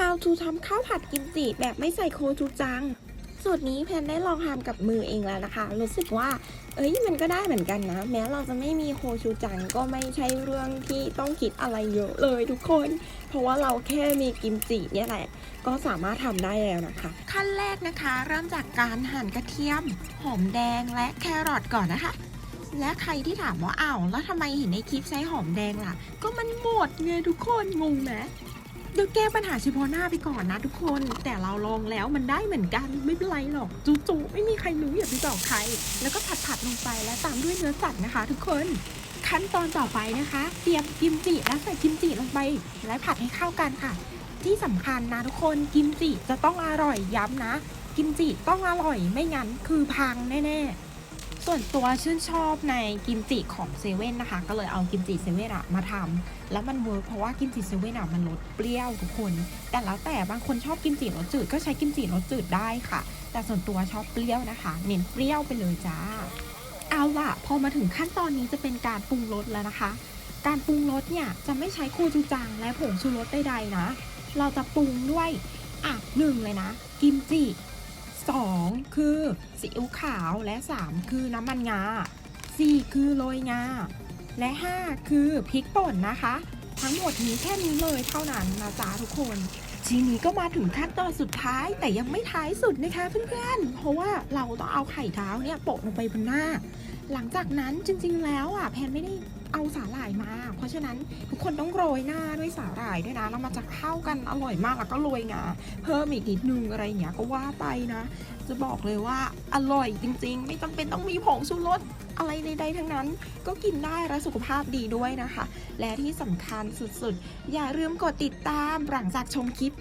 How to ทำข้าวผัดกิมจิแบบไม่ใส่โคจูจัง สูตรนี้แพนได้ลองทำกับมือเองแล้วนะคะ รู้สึกว่า เอ้ยมันก็ได้เหมือนกันนะ แม้เราจะไม่มีโคชูจังก็ไม่ใช่เรื่องที่ต้องคิดอะไรเยอะเลยทุกคน เพราะว่าเราแค่มีกิมจิเนี่ยแหละ ก็สามารถทำได้แล้วนะคะ ขั้นแรกนะคะ เริ่มจากการหั่นกระเทียม หอมแดงและแครอทก่อนนะคะและใครที่ถามว่าอ้าวแล้วทำไมเห็นในคลิปใช้หอมแดงล่ะ ก็มันหมดไงทุกคนงงไหม เดี๋ยวแก้ปัญหาเฉพาะหน้าไปก่อนนะทุกคน แต่เราลองแล้วมันได้เหมือนกันไม่เป็นไรหรอกจู่ๆไม่มีใครรู้อย่าไปบอกใคร แล้วก็ผัดผัดๆลงไปแล้วตามด้วยเนื้อสัตว์นะคะ ทุกคนขั้นตอนต่อไปนะคะ เตรียมกิมจิและใส่กิมจิลงไป และผัดให้เข้ากันค่ะ ที่สำคัญนะทุกคนกิมจิจะต้องอร่อยย้ำนะ กิมจิต้องอร่อยไม่งั้นคือพังแน่ๆ ส่วนตัวชื่นชอบในกิมจิของเซเว่นนะคะ ก็เลยเอากิมจิเซเว่นอะมาทำแล้วมันเวิร์กเพราะว่ากิมจิเซเว่นอะมันรสเปรี้ยวทุกคน แต่แล้วแต่บางคนชอบกิมจิรสจืดก็ใช้กิมจิรสจืดได้ค่ะ แต่ส่วนตัวชอบเปรี้ยวนะคะ เน้นเปรี้ยวไปเลยจ้า เอาล่ะ พอมาถึงขั้นตอนนี้จะเป็นการปรุงรสแล้วนะคะ การปรุงรสเนี่ยจะไม่ใช้โคจูจังและผงชูรสใดๆนะ เราจะปรุงด้วยอะหนึ่งเลยนะ กิมจิ คือซีอิ๊วขาวและสามคือน้ำมันงาสี่คือโรยงา และห้าคือพริกป่นนะคะ ทั้งหมดนี้แค่นี้เลยเท่านั้นนะจ๊ะทุกคนทีนี้ก็มาถึงขั้นตอนสุดท้ายแต่ยังไม่ท้ายสุดนะคะเพื่อนๆ เพราะว่าเราต้องเอาไข่เท้าเนี่ยโปะลงไปบนหน้า หลังจากนั้นจริงๆแล้วอะแพนไม่ได้ เอาสาหร่ายมา เพราะฉะนั้นทุกคนต้องโรยหน้าด้วยสาหร่ายด้วยนะแล้วมันจะเข้ากันอร่อยมากแล้วก็โรยงาเพิ่มอีกนิดนึงอะไรอย่างเงี้ยก็ว่าไปนะ จะบอกเลยว่าอร่อยจริง ๆ ไม่จำเป็นต้องมีผงชูรสอะไรใดๆทั้งนั้นก็กินได้และสุขภาพดีด้วยนะคะ และที่สำคัญสุดๆ อย่าลืมกดติดตามหลังจากชมคลิป